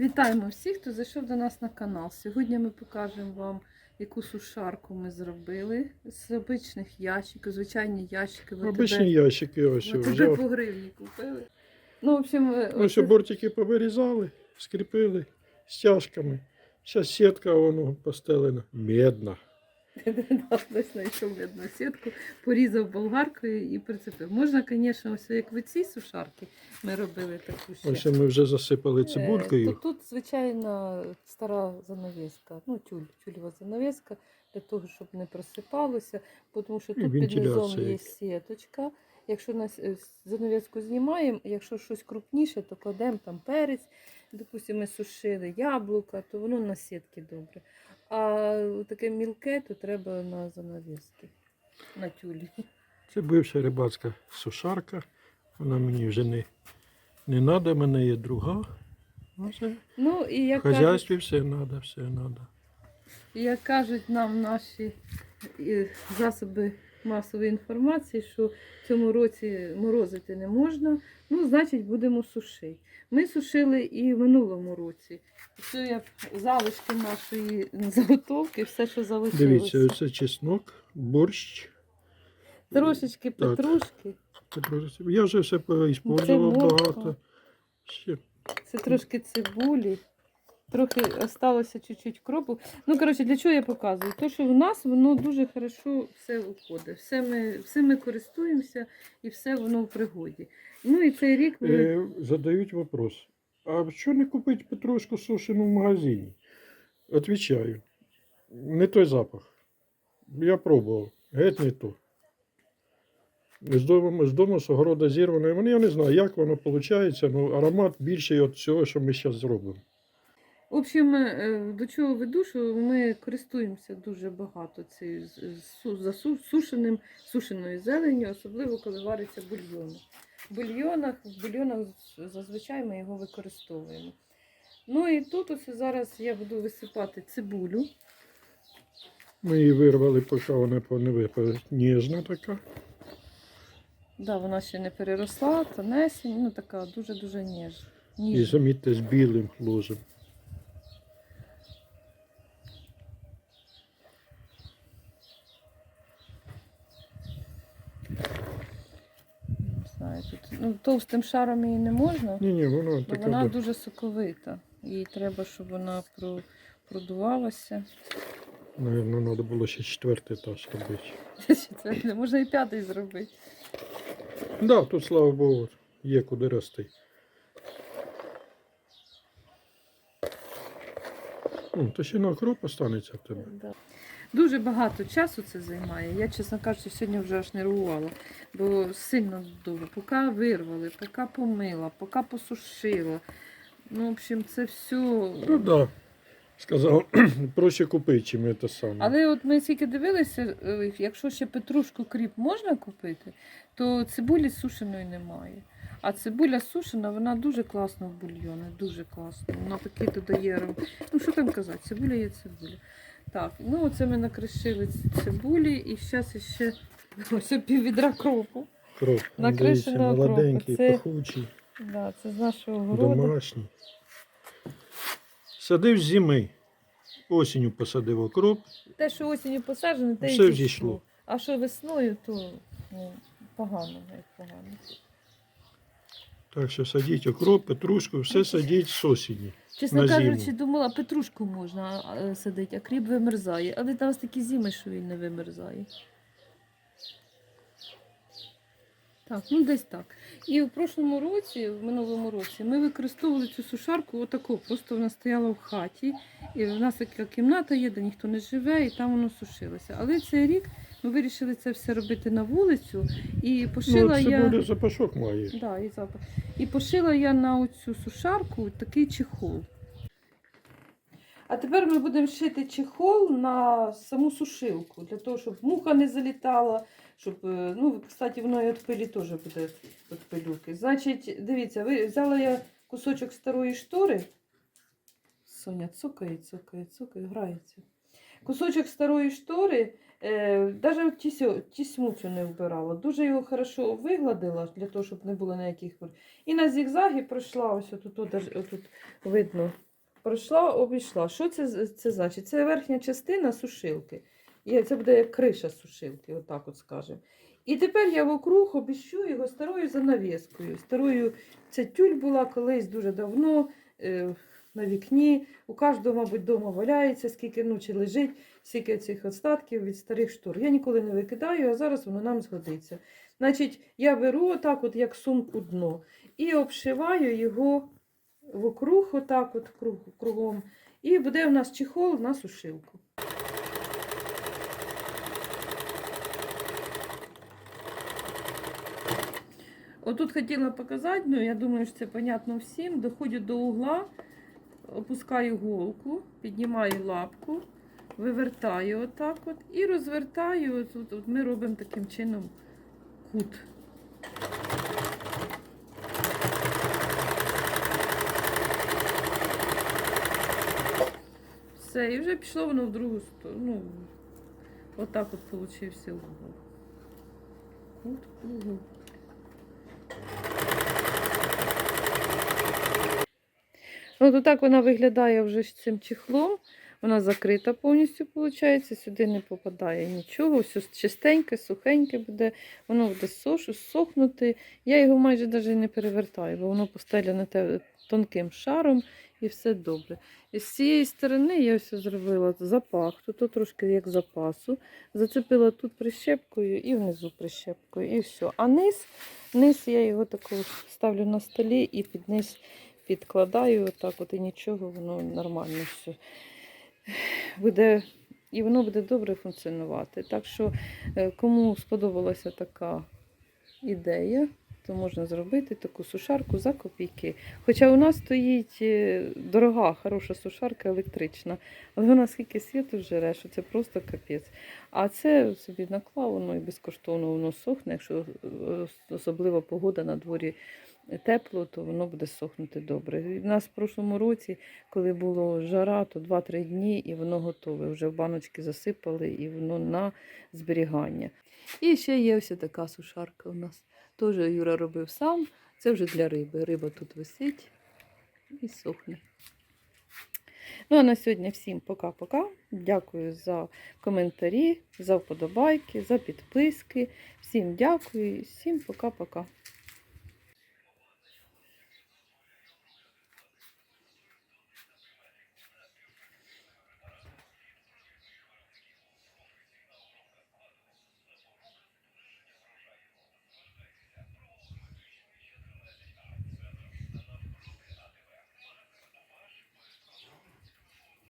Вітаємо всіх, хто зайшов до нас на канал. Сьогодні ми покажемо вам, яку сушарку ми зробили з обичних ящиків, звичайні ящики. Ви Обичні ящики ось ви вже по гривні купили. Ну, в общем, е, Ось оце- бортики повирізали, скріпили стяжками. Зараз сітка воно постелена. Медна. Десь знайшов одну сітку, порізав болгаркою і прицепив. Можна, звісно, ось як ви ці сушарки ми робили таку ще. Ось ми вже засипали Е, цибулькою. Тут, тут, звичайно, стара занавіска, ну, тюль, тюльова занавіска, для того, щоб не просипалося, тому що тут під низом є сіточка. Якщо на с- занавіску знімаємо, якщо щось крупніше, то кладемо там перець, допустимо, ми сушили яблука, то воно на сітки добре. А таке мілке, то треба на занавіски, на тюлі. Це бивша рибацька сушарка. Вона мені вже не, не треба, в мене є друга. Ну і В хазяйстві кажуть, все треба, все треба. Як кажуть нам наші е, засоби масової інформації, що в цьому році морозити не можна, ну, значить, будемо сушити. Ми сушили і в минулому році. Це я залишки нашої заготовки, все, що залишилося. Дивіться, це чеснок, борщ. Трошечки Так. Петрушки. Я вже все поіспользував багато. Ще це трошки цибулі. Трохи осталося чуть-чуть кропу. Ну, коротше, для чого я показую? То, що в нас воно дуже хорошо все виходить. Все ми, все ми користуємося і все воно в пригоді. Ну і цей рік ми. Е, задають вопрос. А що не купити петрушку сушену в магазині? Отвічаю. Не той запах. Я пробував. Геть не то. З дому, з дому з огорода зірвано. Вони, я не знаю, як воно виходить, але аромат більший від цього, що ми зараз зробимо. В общем, е, до чого веду, що ми користуємося дуже багато цією з- з- су- засу- сушеним, сушеною зеленню, особливо коли вариться бульйон. В бульйонах, в бульйонах зазвичай ми його використовуємо. Ну і тут ось зараз я буду висипати цибулю. Ми її вирвали, поки вона не випала. Ніжна така. Да, вона ще не переросла, тонесень, ну така дуже-дуже ніж. І ніжна. замітьте з білим ложем. Не знаю, тут, ну, товстим шаром її не можна, Ні, ні, воно бо така. вона да. дуже соковита. Їй треба, щоб вона про- продувалася. Наверно, треба було ще четвертий етаж робити. Можна і п'ятий зробити. Да, тут, слава Богу, є куди рости. О, то ще на окроп останеться в тебе. Да. Дуже багато часу це займає. Я, чесно кажучи, сьогодні вже аж нервувала, бо сильно довго. Поки вирвали, поки помила, поки посушила. Ну, в общем, це все. Ну так. Да. Сказав, проще купити, чим це саме. Але от ми скільки дивилися, е, якщо ще петрушку кріп можна купити, то цибулі сушеної немає. А цибуля сушена, вона дуже класна в бульйони, дуже класно. Вона такий додає. Ну що там казати, цибуля є цибуля. Так, ну оце ми накришили цибулі і зараз ще ось пів відра кропу. Кроп. Дивіться, молоденький, Це- пахучий, Да, це з нашого городу. домашній. Садив з зими. Осінню посадив окроп. Те, що осінню посаджено, те Все і зійшло. А що весною, то ну, погано, як погано. Так що садіть окроп, петрушку, все садіть осені. Чесно на кажучи, зиму. думала, петрушку можна е, садити, а кріп вимерзає. Але там ось такі зими, що він не вимерзає. Так, ну десь так. І в прошлому році, в минулому році, ми використовували цю сушарку отаку. Просто вона стояла в хаті. І в нас така кімната є, де ніхто не живе, і там воно сушилося. Але цей рік ми вирішили це все робити на вулицю. І пошила ну, я. цибуля запашок має. Да, і запах. І пошила я на оцю сушарку такий чехол. А тепер ми будемо шити чехол на саму сушилку, для того, щоб муха не залітала, щоб, е, ну, кстати, воно і від пилі теж буде від пилюки. Значить, дивіться, взяла я кусочок старої штори. Соня цокає, цокає, цокає, грається. Кусочок старої штори, е, навіть тісю, тісьму цю не вбирала. Дуже його хорошо вигладила, для того, щоб не було ніяких. І на зігзагі пройшла ось отут, отут видно пройшла, обійшла. Що це, це значить? Це верхня частина сушилки. І це буде як криша сушилки, отак от скажемо. І тепер я вокруг обіщу його старою занавіскою. Старою це тюль була колись дуже давно е, на вікні. У кожного, мабуть, вдома валяється, скільки ну, чи лежить, скільки цих остатків від старих штор. Я ніколи не викидаю, а зараз воно нам згодиться. Значить, я беру отак, от, як сумку дно, і обшиваю його вокруг, отак от круг, кругом. І буде у нас чехол на сушилку. Отут хотіла показати, ну я думаю, що це понятно всім. Доходжу до угла, опускаю голку, піднімаю лапку, вивертаю отак от і розвертаю. От, от, ми робимо таким чином кут. Все, і вже пішло воно в другу сторону. Ну, отак от получився угол. Кут угол. От отак вона виглядає вже з цим чехлом. Вона закрита повністю, виходить. Сюди не попадає нічого. Все чистеньке, сухеньке буде. Воно буде сошу, сохнути. Я його майже навіть не перевертаю, бо воно постеляне тонким шаром і все добре. І з цієї сторони я ось зробила запах, тут трошки як запасу. Зацепила тут прищепкою і внизу прищепкою, і все. А низ, низ я його таку ставлю на столі і під низ підкладаю отак от і нічого, воно нормально все буде, і воно буде добре функціонувати. Так що, е, кому сподобалася така ідея, то можна зробити таку сушарку за копійки. Хоча у нас стоїть е, дорога, хороша сушарка електрична, але вона скільки світу жере, що це просто капець. А це собі наклав, воно і безкоштовно воно сохне. Якщо е, особлива погода на дворі тепло, то воно буде сохнути добре. В нас в прошлому році, коли було жара, то 2-3 дні і воно готове. Вже в баночки засипали і воно на зберігання. І ще є ось така сушарка у нас. Теж Юра робив сам. Це вже для риби. Риба тут висить і сохне. Ну а на сьогодні всім пока-пока. Дякую за коментарі, за вподобайки, за підписки. Всім дякую всім пока-пока.